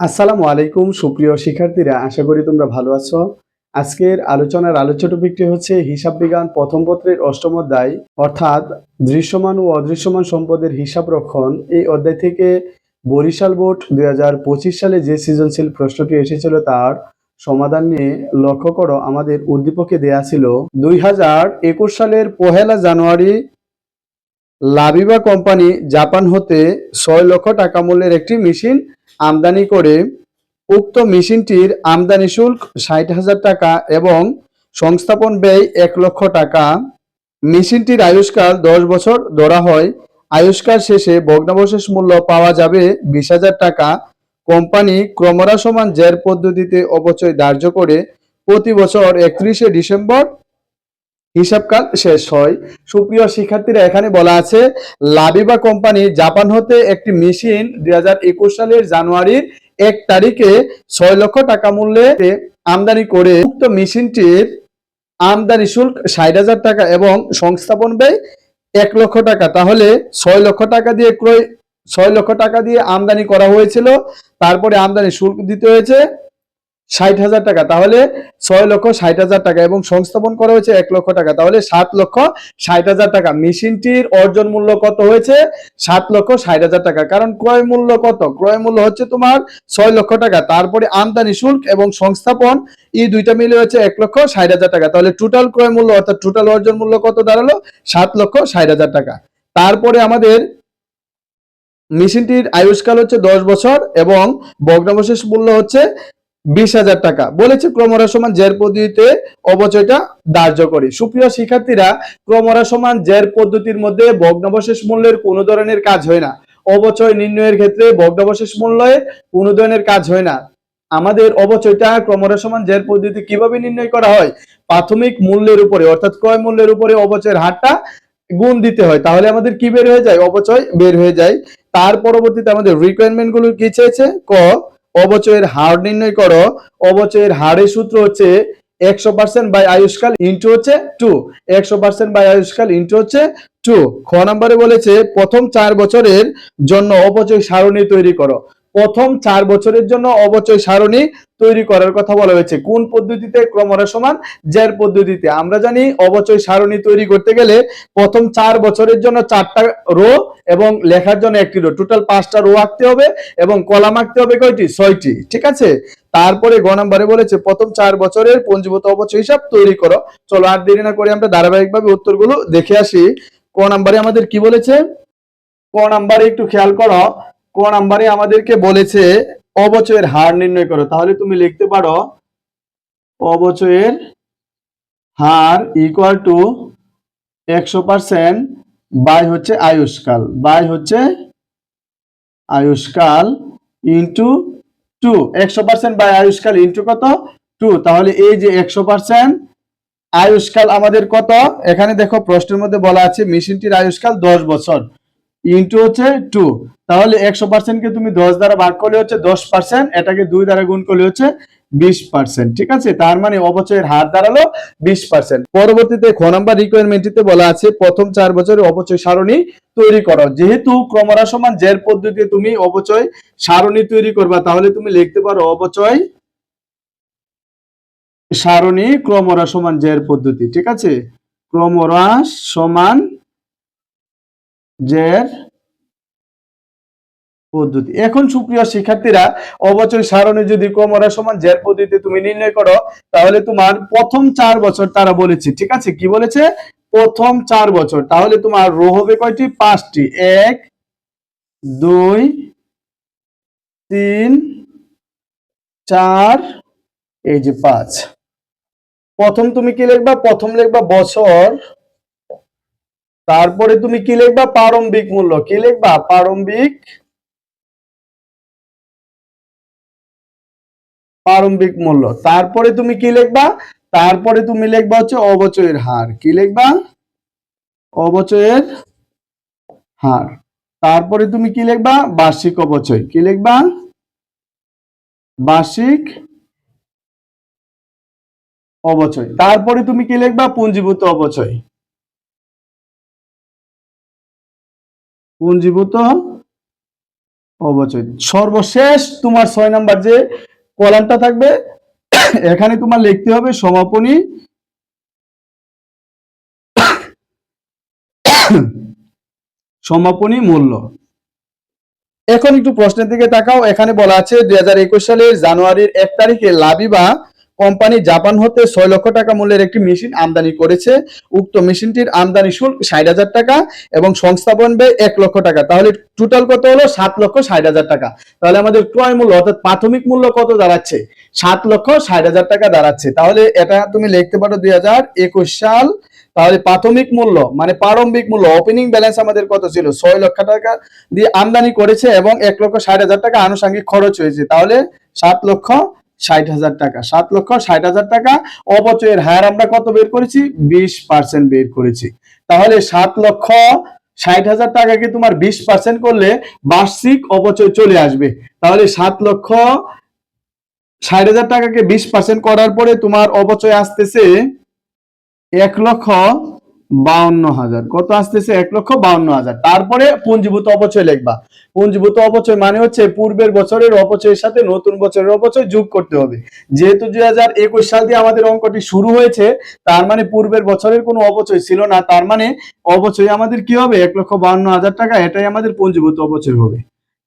আসসালামু আলাইকুম, সুপ্রিয় শিক্ষার্থীরা, আশা করি তোমরা ভালো আছো। আজকের আলোচনার আলোচ্য টপিকটি হচ্ছে হিসাব বিজ্ঞান প্রথম পত্রের অষ্টম অধ্যায়, অর্থাৎ দৃশ্যমান ও অদৃশ্যমান সম্পদের হিসাব রক্ষণ। এই অধ্যায় থেকে বরিশাল বোর্ড দু হাজার পঁচিশ সালে যে সৃজনশীল প্রশ্নটি এসেছিল তার সমাধান নিয়ে লক্ষ্য করো, আমাদের উদ্দীপকে দেয়া ছিল, দুই হাজার একুশ সালের পহেলা জানুয়ারি লাবিবা কোম্পানি জাপান হতে ছয় লক্ষ টাকা মূল্যের একটি মেশিন আমদানি করে উক্ত মেশিনটির আমদানি শুল্ক ষাট হাজার টাকা এবং সংস্থাপন ব্যয় এক লক্ষ টাকা। মেশিনটির আয়ুষ্কাল দশ বছর ধরা হয়। আয়ুষ্কাল শেষে ভগ্নাবশেষ মূল্য পাওয়া যাবে বিশ হাজার টাকা। কোম্পানি ক্রমহ্রাসমান জের পদ্ধতিতে অপচয় ধার্য করে প্রতি বছর একত্রিশে ডিসেম্বর হিসাবকাল শেষ হয়। সুপ্রিয় শিক্ষার্থীরা, এখানে বলা আছে, লাবিবা কোম্পানি জাপান হতে একটি মেশিন দু হাজার একুশ সালের জানুয়ারির এক তারিখে ছয় লক্ষ টাকা মূল্যে আমদানি করে উক্ত মেশিনটির আমদানি শুল্ক ষাট হাজার টাকা এবং সংস্থাপন ব্যয় এক লক্ষ টাকা। তাহলে ছয় লক্ষ টাকা দিয়ে ক্রয় ছয় লক্ষ টাকা দিয়ে আমদানি করা হয়েছিল, তারপরে আমদানি শুল্ক দিতে হয়েছে ষাট হাজার টাকা। তাহলে ছয় লক্ষ ষাট হাজার টাকা এবং সংস্থাপন করা হয়েছে এক লক্ষ টাকা। তাহলে সাত লক্ষ ষাট হাজার টাকা। মেশিনটির অর্জন মূল্য কত হয়েছে? সাত লক্ষ ষাট হাজার টাকা। কারণ ক্রয় মূল্য কত? ক্রয় মূল্য হচ্ছে তোমার ছয় লক্ষ টাকা। তারপরে আমদানি শুল্ক এবং সংস্থাপন, এই দুইটা মিলে হচ্ছে এক লক্ষ ষাট হাজার টাকা। তাহলে টোটাল ক্রয় মূল্য অর্থাৎ টোটাল অর্জন মূল্য কত দাঁড়াল? সাত লক্ষ ষাট হাজার টাকা। তারপরে আমাদের মেশিনটির আয়ুষ্কাল হচ্ছে দশ বছর এবং ভগ্নাবশেষ মূল্য হচ্ছে বিশ হাজার টাকা। বলেছে ক্রমরা সমান জের পদ্ধতিতে অবচয়টা ধার্য করি। সুপ্রিয় শিক্ষার্থীরা ক্রমরা সমান জের পদ্ধতির মধ্যে ভগ্নাবশেষ মূল্যের কোনো ধরনের কাজ হয় না। অবচয় নির্ণয়ের ক্ষেত্রে ভগ্নাবশেষ মূল্যে কোনো ধরনের কাজ হয় না। আমাদের অবচয়টা ক্রমরা সমান জের পদ্ধতি কীভাবে নির্ণয় করা হয়? প্রাথমিক মূল্যের উপরে, অর্থাৎ ক্রয় মূল্যের উপরে অবচয়ের হারটা গুণ দিতে হয়। তাহলে আমাদের কি বের হয়ে যায়? অবচয় বের হয়ে যায়। তার পরবর্তীতে আমাদের রিকোয়ারমেন্টগুলো কি চেয়েছে? ক অবচয়ের হার নির্ণয় করো। অবচয়ের হারের সূত্র হচ্ছে একশো পার্সেন্ট বাই আয়ুষ্কাল ইন্টু হচ্ছে টু একশো পার্সেন্ট বাই আয়ুষ্কাল ইন্টু হচ্ছে টু খ নম্বরে বলেছে প্রথম চার বছরের জন্য অপচয় সারণী তৈরি করো। প্রথম চার বছরের জন্য অবচয় সারণী তৈরি করার কথা বলা হয়েছে। কোন পদ্ধতিতে? ক্রমরা সমান জের পদ্ধতিতে। আমরা জানি অবচয় সারণী তৈরি করতে গেলে প্রথম চার বছরের জন্য চারটা রো এবং লেখার জন্য একটি রো। টোটাল পাঁচটা রো আঁকতে হবে এবং কলাম আঁকতে হবে কয়টি? ছয়টি। ঠিক আছে? তারপরে গ নম্বরে বলেছে, প্রথম চার বছরের পঞ্জীভূত অবচয় হিসাব তৈরি করো। চলো আর দেরি না করে আমরা ধারাবাহিকভাবে উত্তরগুলো দেখে আসি। ক নাম্বারে আমাদের কি বলেছে? ক নাম্বারে একটু খেয়াল করো। ক নাম্বারে আমাদেরকে বলেছে, অবচয়ের হার নির্ণয় করো। তাহলে তুমি লিখতে পারো, অবচয়ের হার ইকুয়াল টু একশো পার্সেন্ট বাই হচ্ছে আয়ুষ্কাল। বাই হচ্ছে আয়ুষ্কাল ইন্টু টু একশো পার্সেন্ট বাই আয়ুষ্কাল ইন্টু কত? টু তাহলে এই যে একশো পার্সেন্ট আয়ুষ্কাল আমাদের কত? এখানে দেখো প্রশ্নের মধ্যে বলা আছে মেশিনটির আয়ুষ্কাল দশ বছর। ইন্টু হচ্ছে টু তাহলে একশো পার্সেন্টকে তুমি দশ দ্বারা ভাগ করলে হচ্ছে দশ পার্সেন্ট এটাকে দুই দ্বারা গুণ করলে হচ্ছে বিশ পার্সেন্ট ঠিক আছে? তার মানে অবচয়ের হার দাঁড়াল বিশ পার্সেন্ট পরবর্তীতে খ নাম্বার রিকোয়ারমেন্টটিতে বলা আছে, প্রথম চার বছরের অপচয় সারণী তৈরি করো। যেহেতু ক্রমরা সমান, জের পদ্ধতিতে তুমি অবচয় সারণী তৈরি করবা, তাহলে তুমি লিখতে পারো অবচয় সারণী ক্রমরা সমান, জের পদ্ধতি, ঠিক আছে? ক্রমরা সমান জের পদ্ধতি। এখন সুপ্রিয় শিক্ষার্থীরা, অবচয় সারণী যদি ক্রমরা সমান জের পদ্ধতিতে তুমি নির্ণয় করো, তাহলে তোমার প্রথম চার বছর তারা বলেছে, ঠিক আছে? কি বলেছে? প্রথম চার বছর। তাহলে তোমার রো হবে কয়টি? পাঁচটি। এক, দুই, তিন, চার, এই যে পাঁচ। প্রথম তুমি কি লিখবা? প্রথম লিখবা বছর তারপরে তুমি কি লিখবা? প্রারম্ভিক মূল্য। কি লিখবা? প্রারম্ভিক প্রারম্ভিক মূল্য। তারপরে তুমি কি লিখবা? তারপরে তুমি লিখবা হচ্ছে অবচয়ের হার। কি লিখবা? অবচয়ের হার। তারপরে তুমি কি লিখবা? বার্ষিক অবচয়। কি লিখবা? বার্ষিক অবচয়। তারপরে তুমি কি লিখবা? পুঞ্জীভূত অবচয়। পুঞ্জীভূত অবচয়। সর্বশেষ তোমার ছয় নাম্বার যে কলামটা থাকবে, এখানে তোমার লিখতে হবে সমাপনী। সমাপনী মূল্য। এখন একটু প্রশ্নের দিকে তাকাও। এখানে বলা আছে, দুই হাজার একুশ সালের জানুয়ারির এক তারিখে লাবিবা কোম্পানি জাপান হতে ছয় লক্ষ টাকা মূল্যের একটি মেশিন আমদানি করেছে। উক্ত মেশিনটির আমদানি শুল্ক ষাট হাজার টাকা এবং সংস্থাপন ব্যয় এক লক্ষ টাকা। তাহলে টোটাল কত হলো? সাত লক্ষ ষাট হাজার টাকা। তাহলে আমাদের ক্রয় মূল্য অর্থাৎ প্রাথমিক মূল্য কত দাঁড়াচ্ছে? সাত লক্ষ ষাট হাজার টাকা দাঁড়াচ্ছে। তাহলে এটা তুমি লিখতে পারো দুই হাজার একুশ সাল। তাহলে প্রাথমিক মূল্য মানে প্রারম্ভিক মূল্য ওপেনিং ব্যালেন্স আমাদের কত ছিল? ছয় লক্ষ টাকা দিয়ে আমদানি করেছে এবং এক লক্ষ ষাট হাজার টাকা আনুষঙ্গিক খরচ হয়েছে। তাহলে সাত লক্ষ ষাট হাজার টাকা। সাত লক্ষ ষাট হাজার টাকা। অপচয়ের হার আমরা কত বের করেছি? বিশ পার্সেন্ট বের করেছি। তাহলে সাত লক্ষ ষাট হাজার টাকাকে তোমার বিশ পার্সেন্ট করলে বার্ষিক অপচয় চলে আসবে। তাহলে সাত লক্ষ ষাট হাজার টাকাকে বিশ পার্সেন্ট করার পরে তোমার অপচয় আসতেছে এক লক্ষ বাউন্ন হাজার। কত আসতেছে? এক লক্ষ বাউন্ন হাজার। তারপরে পুঞ্জীভূত অপচয় লিখবা। পুঞ্জীভূত অপচয় মানে হচ্ছে পূর্বের বছরের অপচয়ের সাথে নতুন বছরের অপচয় যোগ করতে হবে। যেহেতু দুই হাজার একুশ সাল দিয়ে আমাদের অঙ্কটি শুরু হয়েছে, তার মানে পূর্বের বছরের কোনো অপচয় ছিল না। তার মানে অপচয় আমাদের কি হবে? এক লক্ষ বাউন্ন হাজার টাকা। এটাই আমাদের পুঞ্জীভূত অপচয় হবে।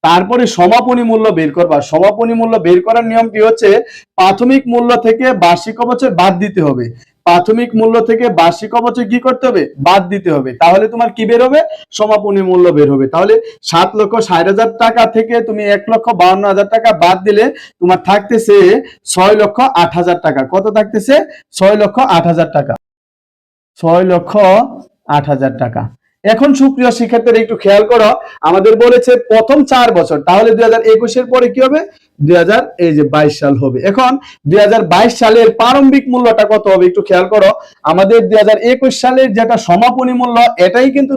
তারপরে সমাপনী মূল্য বের করবা। সমাপনী মূল্য বের করার নিয়ম কি হচ্ছে, প্রাথমিক মূল্য থেকে বার্ষিক অপচয় বাদ দিতে হবে। প্রাথমিক মূল্য থেকে বার্ষিক অপচয় কি করতে হবে? বাদ দিতে হবে। তাহলে তোমার কি বের হবে? সমাপনী মূল্য বের হবে। তাহলে সাত লক্ষ ষাট হাজার টাকা থেকে তুমি এক লক্ষ বাউন্ন হাজার টাকা বাদ দিলে তোমার থাকতেছে ছয় লক্ষ আট হাজার টাকা। কত থাকতেছে? ছয় লক্ষ আট হাজার টাকা। ছয় লক্ষ আট হাজার টাকা। এখন সুপ্রিয় শিক্ষার্থীরা একটু খেয়াল করো, আমাদের বলেছে প্রথম চার বছর। তাহলে দুই হাজার একুশের পরে কি হবে? দুই হাজার, এই যে বাইশ সাল হবে। এখন দুই হাজার বাইশ সালের প্রারম্ভিক মূল্যটা কত হবে একটু খেয়াল করো। আমাদের দুই হাজার একুশ সালের যেটা সমাপনী মূল্য, এটাই কিন্তু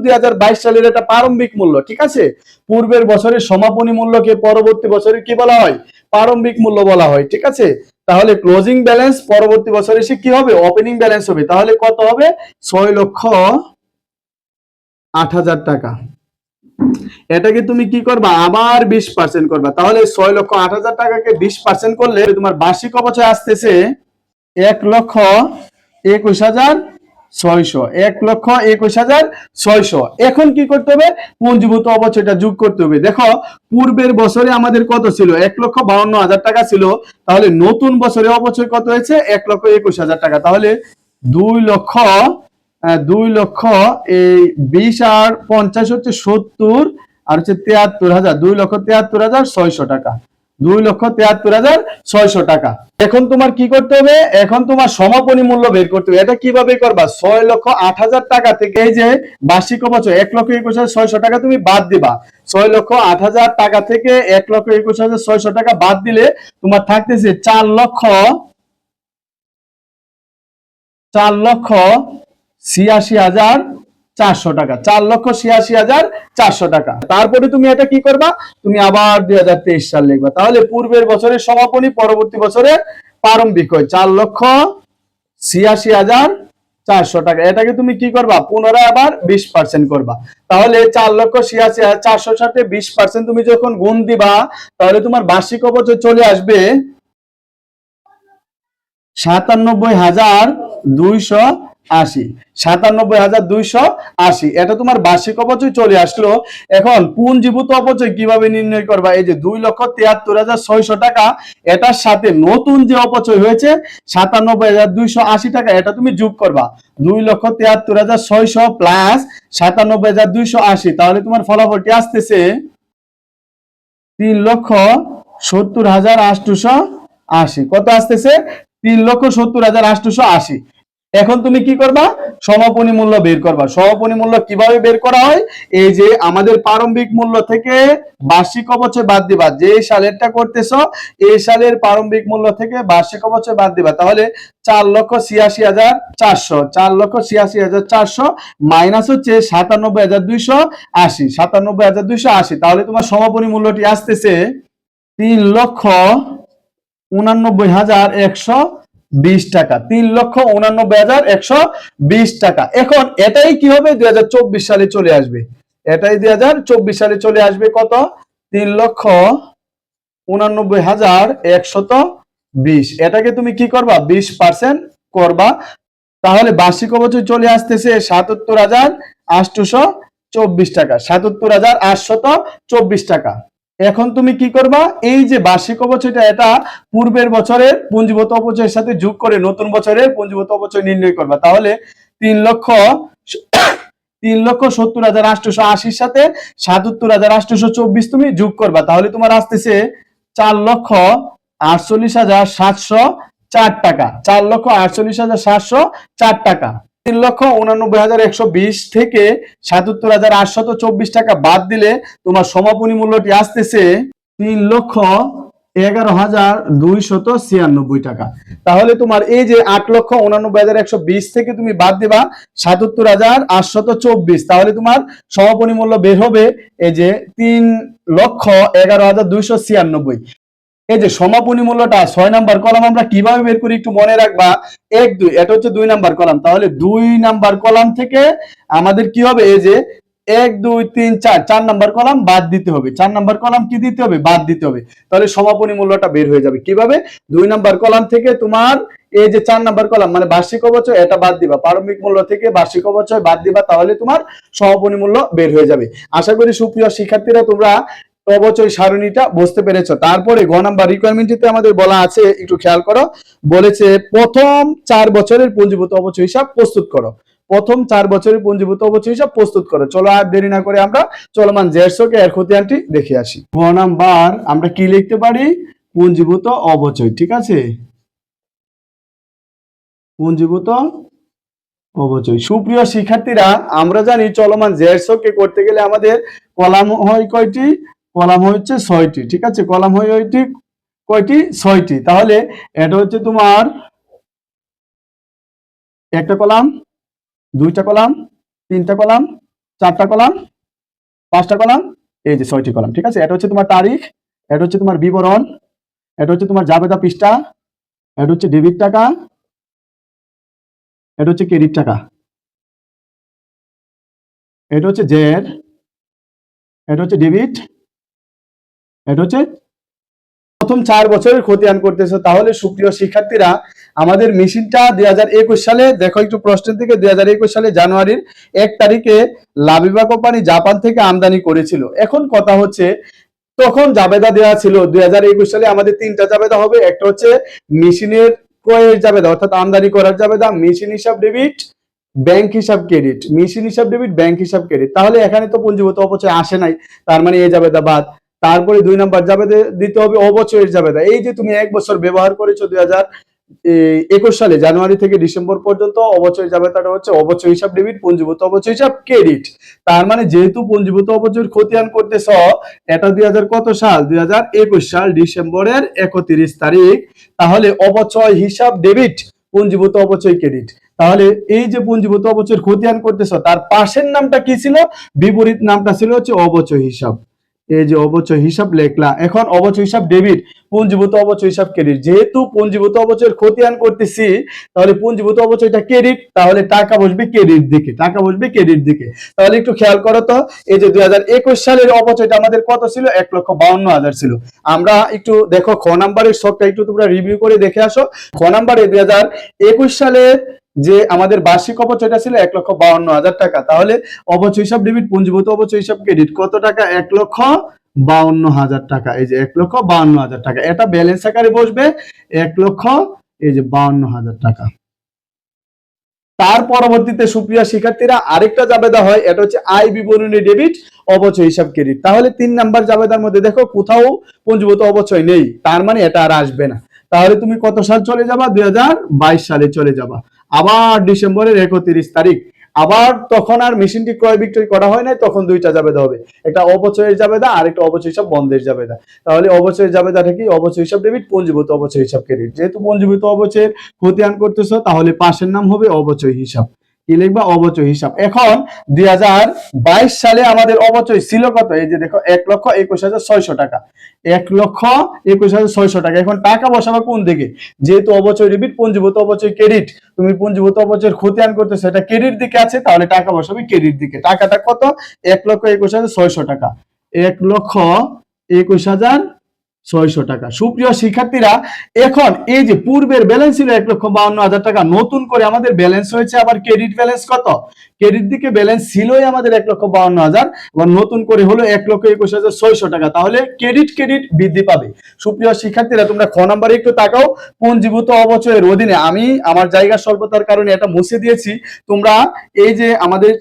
সালের একটা প্রারম্ভিক মূল্য, ঠিক আছে? পূর্বের বছরের সমাপনী মূল্যকে পরবর্তী বছরে কি বলা হয়? প্রারম্ভিক মূল্য বলা হয়, ঠিক আছে? তাহলে ক্লোজিং ব্যালেন্স পরবর্তী বছরে এসে কি হবে? ওপেনিং ব্যালেন্স হবে। তাহলে কত হবে? ছয় লক্ষ আট হাজার টাকা। এটাকে তুমি কি করবা? আবার বিশ পার্সেন্ট করবা। তাহলে ছয় লক্ষ আট হাজার টাকাকে বিশ পার্সেন্ট করলে তোমার বার্ষিক অবচয় আসতেছে এক লক্ষ একুশ হাজার ছয়শো। এক লক্ষ একুশ হাজার ছয়শো। এখন কি করতে হবে? পুঞ্জীভূত অপচয়টা যোগ করতে হবে। দেখো, পূর্বের বছরে আমাদের কত ছিল? এক লক্ষ বাউন্ন হাজার টাকা ছিল। তাহলে নতুন বছরে অপচয় কত হয়েছে? এক লক্ষ একুশ হাজার টাকা। তাহলে দুই লক্ষ দুই লক্ষ, এই বিশ আর পঞ্চাশ হচ্ছে সত্তর, আর হচ্ছে তিয়াত্তর হাজার। দুই লক্ষ তিয়াত্তর হাজার ছয়শো টাকা। দুই লক্ষ তিয়াত্তর হাজার ছয়শো টাকা। এখন তোমার কি করতে হবে? এখন তোমার সমাপনী মূল্য বের করতে হবে। এটা কীভাবে করবা? ছয় লক্ষ আট হাজার টাকা থেকে এই যে বার্ষিক বছর এক লক্ষ একুশ হাজার ছয়শো টাকা তুমি বাদ দিবা। ছয় লক্ষ আট হাজার টাকা থেকে এক লক্ষ একুশ হাজার ছয়শো টাকা বাদ দিলে তোমার থাকতেছে চার লক্ষ চার লক্ষ ছিয়াশি হাজার চারশো টাকা। চার লক্ষ ছিয়াশি হাজার চারশো টাকা। তারপরে তুমি এটা কি করবা? তুমি আবার দুই হাজার তেইশ সাল লিখবা। তাহলে পূর্বের বছরের সমাপনী, পরবর্তী বছরে প্রারম্ভিক হয়। চার লক্ষ ছিয়াশি হাজার চারশো টাকা। এটাকে তুমি কি করবা? পুনরায় আবার বিশ পার্সেন্ট করবা। তাহলে চার লক্ষ ছিয়াশি হাজার চারশোর সাথে বিশ পার্সেন্ট তুমি যখন গুণ দিবা, তাহলে তোমার বার্ষিক অবচয় চলে আসবে সাতানব্বই হাজার দুইশো আশি। সাতানব্বই হাজার দুইশো আশি। এটা তোমার বার্ষিক অপচয় চলে আসলো। এখন পুঞ্জীভূত অপচয় কীভাবে নির্ণয় করবা? এই যে দুই লক্ষ তিয়াত্তর হাজার ছয়শো টাকা, এটার সাথে নতুন যে অপচয় হয়েছে, সাতানব্বই হাজার দুইশো আশি টাকা, এটা তুমি যোগ করবা। দুই লক্ষ তিয়াত্তর হাজার ছয়শো প্লাস সাতানব্বই হাজার দুইশো আশি। তাহলে তোমার ফলাফলটি আসতেছে তিন লক্ষ সত্তর হাজার আটশোশো আশি। কত আসতেছে? তিন লক্ষ সত্তর হাজার আটশোশো আশি। এখন তুমি কি করবা? সমাপনী মূল্য বের করবা। সমাপনী মূল্য কীভাবে বের করা হয়? এই যে আমাদের প্রারম্ভিক মূল্য থেকে বার্ষিক অবচয় বাদ দিবা। যে সালেরটা করতেছো, এই সালের প্রারম্ভিক মূল্য থেকে বার্ষিক অবচয় বাদ দিবা। তাহলে চার লক্ষ ছিয়াশি হাজার চারশো। চার লক্ষ ছিয়াশি হাজার চারশো মাইনাস হচ্ছে সাতানব্বই হাজার দুইশো আশি। সাতানব্বই হাজার দুইশো আশি। তাহলে তোমার সমাপনী মূল্যটি আসতেছে তিন লক্ষ উনানব্বই হাজার একশো বিশ টাকা। তিন লক্ষ উনানব্বই হাজার একশো বিশ টাকা। এখন এটাই কি হবে? দুই হাজার চব্বিশ সালে চলে আসবে। এটাই দুই হাজার চব্বিশ সালে চলে আসবে কত? তিন লক্ষ উনানব্বই হাজার একশত বিশ। এটাকে তুমি কি করবা? বিশ পার্সেন্ট করবা। তাহলে বার্ষিক অবচয় চলে আসতেছে সাতাত্তর হাজার আটশোশো চব্বিশ টাকা। সাতাত্তর হাজার আটশত চব্বিশ টাকা। এখন তুমি কি করবা? এই যে বার্ষিক অবচয়টা এটা পূর্বের বছরের পুঞ্জীভূত অপচয়ের সাথে যোগ করে নতুন বছরের পুঞ্জীভূত অপচয় নির্ণয় করবা। তাহলে তিন লক্ষ তিন লক্ষ সত্তর হাজার আটশোশো আশির সাথে সাতাত্তর হাজার আটশোশো চব্বিশ তুমি যোগ করবা। তাহলে তোমার আসতেছে চার লক্ষ আটচল্লিশ হাজার সাতশো চার টাকা। চার লক্ষ আটচল্লিশ হাজার সাতশো চার টাকা। তিন লক্ষ উনানব্বই হাজার একশো বিশ থেকে সাতাত্তর হাজার আটশত চব্বিশ টাকা বাদ দিলে তোমার সমাপনী মূল্যটি আসতেছে তিন লক্ষ এগারো হাজার দুইশত ছিয়ানব্বই টাকা। তাহলে তোমার এই যে আট লক্ষ উনানব্বই হাজার একশো বিশ থেকে তুমি বাদ দিবা সাতাত্তর হাজার আটশত চব্বিশ। তাহলে তোমার সমাপনী মূল্য বের হবে এই যে তিন লক্ষ এগারো হাজার দুইশো ছিয়ানব্বই। এই যে সমাপনী মূল্যটা ছয় নাম্বার কলাম আমরা কীভাবে বের করি একটু মনে রাখবা। এক, দুই, এটা হচ্ছে দুই নাম্বার কলাম। তাহলে দুই নাম্বার কলাম থেকে আমাদের কি হবে? এই যে এক, দুই, তিন, চার চার নাম্বার কলাম বাদ দিতে হবে। চার নাম্বার কলাম কি দিতে হবে? বাদ দিতে হবে। তাহলে সমাপনী মূল্যটা বের হয়ে যাবে। কীভাবে? দুই নাম্বার কলাম থেকে তোমার এই যে চার নাম্বার কলাম মানে বার্ষিক অবচয়, এটা বাদ দিবা। প্রারম্ভিক মূল্য থেকে বার্ষিক অবচয় বাদ দিবা, তাহলে তোমার সমাপনী মূল্য বের হয়ে যাবে। আশা করি সুপ্রিয় শিক্ষার্থীরা তোমরা অবচয় সারণীটা বুঝতে পেরেছ। তারপরে গ নাম্বার রিকোয়ারমেন্টটিতে আমাদের বলা আছে, একটু খেয়াল করো, বলেছে প্রথম চার বছরের পুঞ্জীভূত অবচয় হিসাব প্রস্তুত করো। প্রথম চার বছরের পুঞ্জীভূত অবচয় হিসাব প্রস্তুত করো। চলো আর দেরি না করে আমরা চলমান জেরসকে এর খতিয়ানটি দেখে আসি। গ নাম্বার, আমরা কি লিখতে পারি? পুঞ্জীভূত অবচয়, ঠিক আছে? পুঞ্জীভূত অবচয়। সুপ্রিয় শিক্ষার্থীরা, আমরা জানি চলমান জেরসকে করতে গেলে আমাদের কলাম হয় কয়টি? কলাম হচ্ছে ছয়টি, ঠিক আছে? কলাম হয় ওইটি কয়টি? ছয়টি। তাহলে এটা হচ্ছে তোমার একটা কলাম, দুইটা কলাম, তিনটা কলাম, চারটা কলাম, পাঁচটা কলাম, এই যে ছয়টি কলাম, ঠিক আছে? এটা হচ্ছে তোমার তারিখ, এটা হচ্ছে তোমার বিবরণ, এটা হচ্ছে তোমার জাবেদা পৃষ্ঠা, এটা হচ্ছে ডেবিট টাকা, এটা হচ্ছে ক্রেডিট টাকা, এটা হচ্ছে জেড এটা হচ্ছে ডেবিট এটা হচ্ছে প্রথম চার বছরের খতিয়ান করতেছে। তাহলে সুপ্রিয় শিক্ষার্থীরা, আমাদের মেশিনটা দুই একুশ সালে, দেখো একটু প্রশ্নের দিকে দুই সালে জানুয়ারির এক তারিখে লাভিবা কোম্পানি জাপান থেকে আমদানি করেছিল। এখন কথা হচ্ছে, তখন জাবেদা দেওয়া ছিল। দুই সালে আমাদের তিনটা জাবেদা হবে। একটা হচ্ছে মেশিনের ক্রয়ের জাবেদা, অর্থাৎ আমদানি করার জাবেদা, মেশিন হিসাব ডেবিট, ব্যাংক হিসাব ক্রেডিট। মেশিন হিসাব ডেবিট, ব্যাংক হিসাব ক্রেডিট। তাহলে এখানে তো পুঞ্জীভূত অপচয় আসে নাই। তার মানে এই জাবেদা বাদ। তারপরে দুই নাম্বার জাবেদা দিতে হবে, অবচয়ের জাবেদা। এই যে তুমি এক বছর ব্যবহার করেছ দুই হাজার একুশ সালে, জানুয়ারি থেকে ডিসেম্বর পর্যন্ত অবচয় জাবেদাটা হচ্ছে অবচয় হিসাব ডেবিট, পুঞ্জীভূত অবচয় হিসাব ক্রেডিট। তার মানে যেহেতু পুঞ্জীভূত অবচয়ের খতিয়ান করতেছ, এটা দুই হাজার কত সাল? দুই একুশ সাল, ডিসেম্বরের একত্রিশ তারিখ। তাহলে অবচয় হিসাব ডেবিট, পুঞ্জীভূত অবচয় ক্রেডিট। তাহলে এই যে পুঞ্জীভূত অবচয়ের খতিয়ান করতেছ, তার পাশের নামটা কি ছিল? বিপরীত নামটা ছিল হচ্ছে অবচয় হিসাব। এই যে অবচয় হিসাব লেখলা। এখন অবচয় হিসাব ডেবিট, পুঞ্জীভূত অবচয় হিসাব ক্রেডিট। যেহেতু পুঞ্জীভূত অবচয়ের খতিয়ান করতেছি, তাহলে পুঞ্জীভূত অবচয়টা ক্রেডিট, তাহলে টাকা বসবে ক্রেডিট দিকে, টাকা বসবে ক্রেডিট দিকে। তাহলে একটু খেয়াল করো তো, এই যে দুই হাজার একুশ সালের অবচয়টা আমাদের কত ছিল? এক লক্ষ বাউন্ন হাজার ছিল। আমরা একটু দেখো, খ নাম্বারের শখটা একটু তোমরা রিভিউ করে দেখে আসো। খ নাম্বারে দুই হাজার একুশ সালের যে আমাদের বার্ষিক অবচয়টা ছিল এক লক্ষ বাউন্ন হাজার টাকা। তাহলে অবচয় হিসাব ডেবিট পুঞ্জীভূত অবচয় হিসাব ক্রেডিট কত টাকা? এক লক্ষ বাউন্ন হাজার টাকা। এই যে এক লক্ষ বাউন্ন হাজার টাকা। এটা ব্যালেন্স আকারে বসবে এক লক্ষ, এই যে বাউন্ন হাজার টাকা। তার পরবর্তীতে সুপ্রিয়া শিক্ষার্থীরা আরেকটা জাবেদা হয়, এটা হচ্ছে আয় বিবরণী ডেবিট অবচয় হিসাব ক্রেডিট তাহলে তিন নাম্বার জাবেদার মধ্যে দেখো কোথাও পুঞ্জীভূত অবচয় নেই। তার মানে এটা আর আসবে না। তাহলে তুমি কত সাল চলে যাবা? দুই হাজার বাইশ সালে চলে যাবা। আবার ডিসেম্বরের একত্রিশ তারিখ। আবার তখন আর মেশিনটি ক্রয় বিক্রয় করা হয় নাই, তখন দুইটা জাবেদা হবে। একটা অবচয়ের জাবেদা আর একটা অবচয় হিসাব বন্ধের জাবেদা। তাহলে অবচয়ের জাবেদাটা কি? অবচয় হিসাব ডেবিট, পঞ্জীভূত অবচয় হিসাব ক্রেডিট। যেহেতু পঞ্জীভূত অবচয়ের খতিয়ান করতেছ, তাহলে পাশের নাম হবে অবচয় হিসাব। কি লিখবা? অবচয় হিসাব। এখন দু হাজার বাইশ সালে আমাদের অবচয় ছিল কত? এই যে দেখো, এক লক্ষ একুশ হাজার ছয়শো টাকা। এক লক্ষ একুশ হাজার ছয়শো টাকা। এখন টাকা বসাবা কোন দিকে? যেহেতু অবচয় রিপিট, পুঞ্জীভূত অবচয় ক্রেডিট। তুমি পুঞ্জীভূত অবচয়ের খতিয়ান করতেছো, এটা ক্রেডিট দিকে আছে, তাহলে টাকা বসাবে ক্রেডিট দিকে। টাকাটা কত? এক লক্ষ একুশ হাজার ছয়শো টাকা। এক লক্ষ একুশ হাজার ছয়শো টাকা। সুপ্রিয় শিক্ষার্থীরা, এখন এই যে পূর্বের ব্যালেন্স ছিল এক লক্ষ বাউন্ন হাজার টাকা, নতুন করে আমাদের ব্যালেন্স হয়েছে আবার ক্রেডিট ব্যালেন্স কত? ক্রেডিট দিকে ব্যালেন্স ছিলই আমাদের এক লক্ষ বাউন্ন হাজার, আবার নতুন করে হলো এক লক্ষ একুশ হাজার ছয়শো টাকা। তাহলে ক্রেডিট ক্রেডিট বৃদ্ধি পাবে। সুপ্রিয় শিক্ষার্থীরা, তোমরা খ নাম্বারে একটু তাকাও। পঞ্জীভূত অবচয়ের অধীনে আমি আমার জায়গা স্বল্পতার কারণে এটা মুছে দিয়েছি। তোমরা এই যে আমাদের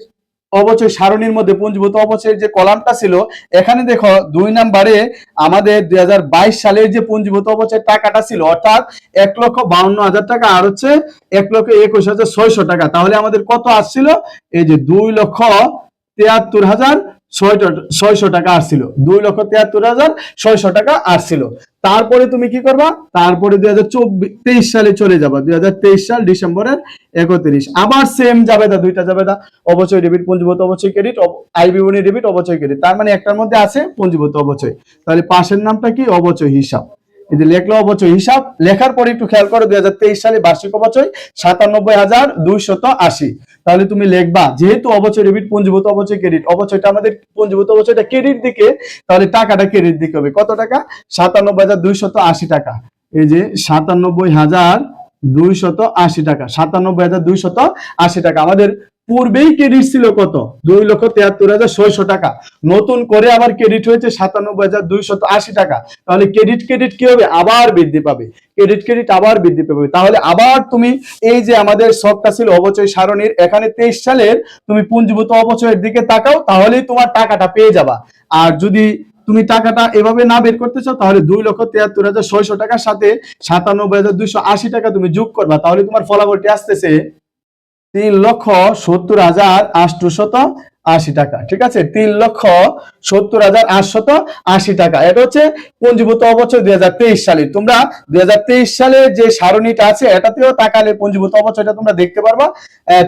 অবচয় সারণীর মধ্যে পঞ্জীভূত অবচয়ের যে কলামটা ছিল, এখানে দেখো দুই নাম্বারে আমাদের দুই সালের যে পুঞ্জীভূত অবচয়ের টাকাটা ছিল, অর্থাৎ এক লক্ষ বাউন্ন হাজার টাকা আর হচ্ছে এক লক্ষ একুশ হাজার ছয়শো টাকা। তাহলে আমাদের কত আসছিল? এই যে দুই লক্ষ তেয়াত্তর হাজার ছয়শো টাকা আসছিল। দুই লক্ষ তিয়াত্তর হাজার ছয়শো টাকা আসছিল। তারপরে তুমি কি করবা? তারপরে দুই হাজার তেইশ সালে চলে যাবা। দুই হাজার তেইশ সাল ডিসেম্বরের একত্রিশ। আবার সেম যাবে দা দুইটা যাবে দা অবচয় ডেবিট পুঞ্জীভূত অবচয় ক্রেডিট আই বিবরণী ডেবিট অবচয় ক্রেডিট তার মানে একটার মধ্যে আছে পুঞ্জীভূত অবচয়। তাহলে পাশের নামটা কি? অবচয় হিসাব। এই যে লেখলো অবচয় হিসাব, লেখার পরে একটু খেয়াল করো, দুই হাজার তেইশ সালে বার্ষিক অবচয় সাতানব্বই হাজার দুইশত আশি। তাহলে তুমি লিখবা, যেহেতু অবচয় ডেবিট পুঞ্জীভূত অবচয় ক্রেডিট, অবচয়টা আমাদের পুঞ্জীভূত অবচয়টা ক্রেডিট দিকে, তাহলে টাকাটা ক্রেডিট দিকে হবে। কত টাকা? সাতানব্বই হাজার দুইশত আশি টাকা। এই যে সাতানব্বই হাজার দুইশত আশি টাকা, সাতানব্বই হাজার দুইশত আশি টাকা। আমাদের পূর্বেই ক্রেডিট ছিল কত? দুই লক্ষ তিয়াত্তর হাজার ছয়শো টাকা। নতুন করে আবার ক্রেডিট হয়েছে সাতানব্বই হাজার দুইশত আশি টাকা। তাহলে ক্রেডিট ক্রেডিট কি হবে? আবার বৃদ্ধি পাবে। ক্রেডিট ক্রেডিট আবার বৃদ্ধি পাবে। তাহলে আবার তুমি এই যে আমাদের শখটা ছিল অবচয় সারণীর, এখানে তেইশ সালের তুমি পুঞ্জীভূত অবচয়ের দিকে তাকাও, তাহলেই তোমার টাকাটা পেয়ে যাবা। আর যদি তুমি টাকাটা এভাবে না বের করতে চাও, তাহলে দুই লক্ষ তিয়াত্তর হাজার ছয়শো টাকার সাথে সাতানব্বই হাজার দুইশো আশি টাকা তুমি যোগ করবা। তাহলে তোমার ফলাফলটি আসতেছে তিন লক্ষ সত্তর হাজার আটশত আশি টাকা, ঠিক আছে? তিন লক্ষ সত্তর হাজার আটশত আশি টাকা। এটা হচ্ছে পঞ্জীভূত অবচয় দুই হাজার তেইশ সালে। তোমরা দুই হাজার তেইশ সালে যে সারণীটা আছে, এটাতেও তাকালে পঞ্জীভূত অবচয়টা তোমরা দেখতে পারবা।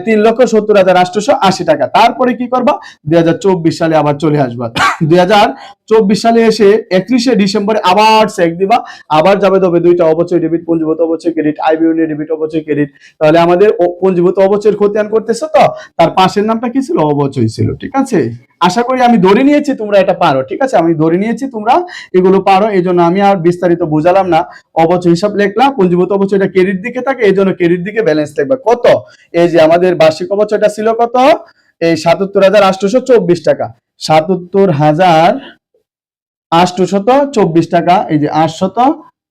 তিন লক্ষ সত্তর হাজার আটশো আশি টাকা। তারপরে কি করবা? দুই হাজার চব্বিশ সালে আবার চলে আসবা। দুই হাজার চব্বিশ সালে এসে একত্রিশে ডিসেম্বরে আবার চেক দিবা। আবার যাবে তবে দুইটা অবচয় ডেবিট পঞ্জীভূত অবচয় ক্রেডিট আইবিউনি ডেবিট অবচয় ক্রেডিট তাহলে আমাদের পঞ্জীভূত অবচয়ের খতিয়ান করতেছো তো? তার পাশের নামটা কি ছিল? অবচয় ছিল। ঠিক আছে? আশা করি আমি ধরে নিয়েছি তোমরা এটা পারো, ঠিক আছে? আমি ধরে নিয়েছি তোমরা এগুলো পারো এই জন্য আমি আর বিস্তারিত বোঝালাম না। অবচয় হিসাব লেখলাম পঞ্জীভূত অবচয়টা ক্রেডিট দিকে থাকে এই জন্য ক্রেডিট দিকে ব্যালেন্স লিখবা কত? এই যে আমাদের বার্ষিক অবচয়টা ছিল কত? এই সাতাত্তর হাজার আটশোশো চব্বিশ টাকা। সাতাত্তর হাজার আটশোশত চব্বিশ টাকা, এই যে আটশত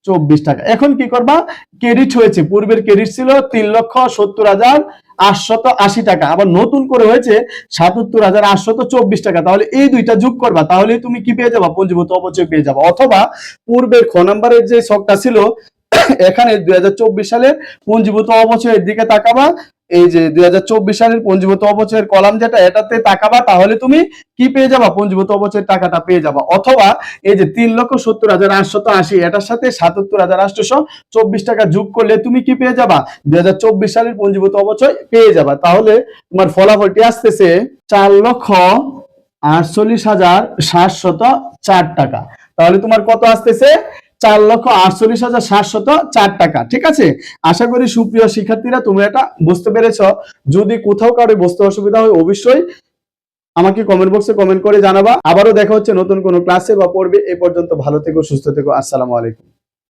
চব্বিশ টাকা। এখন কি করবা? ক্রেডিট হয়েছে, পূর্বের ক্রেডিট ছিল তিন লক্ষ সত্তর হাজার আটশত আশি টাকা। আবার নতুন করে হয়েছে সাতাত্তর হাজার আটশত চব্বিশ টাকা। তাহলে এই দুইটা যোগ করবা তাহলে তুমি কি পেয়ে যাবা? পঞ্জীভূত অবচয় পেয়ে যাবা। অথবা পূর্বের খ নাম্বারের যে শখটা ছিল, এখানে দুই হাজার চব্বিশ সালে পঞ্জীভূত অবচয়ের দিকে তাকাবা। এই যে দুই হাজার চব্বিশ সালের পঞ্জীভূত অবচয়ের কলাম যেটা, এটাতে তাকাবা, তাহলে তুমি কি পেয়ে যাবা? পঞ্জীভূত অবচয়ের টাকাটা পেয়ে যাবা। অথবা এই যে তিন লক্ষ সত্তর হাজার আটশত আশি, এটার সাথে সাতাত্তর হাজার আটশোশো চব্বিশ টাকা যোগ করলে তুমি কি পেয়ে যাবা? দুই হাজার চব্বিশ সালের পঞ্জীভূত অবচয় পেয়ে যাবা। তাহলে তোমার ফলাফলটি আসতেছে চার লক্ষ আটচল্লিশ হাজার সাতশত চার টাকা। তাহলে তোমার কত আসতেছে? চার লক্ষ আটচল্লিশ হাজার সাতশত চার টাকা, ঠিক আছে? আশা করি সুপ্রিয় শিক্ষার্থীরা তুমি এটা বুঝতে পেরেছ। যদি কোথাও কারও বুঝতে অসুবিধা হয়, অবশ্যই আমাকে কমেন্ট বক্সে কমেন্ট করে জানাবা। আবারও দেখা হচ্ছে নতুন কোনো ক্লাসে বা পড়বে এ পর্যন্ত ভালো থেকো, সুস্থ থেকো। আসসালামু আলাইকুম।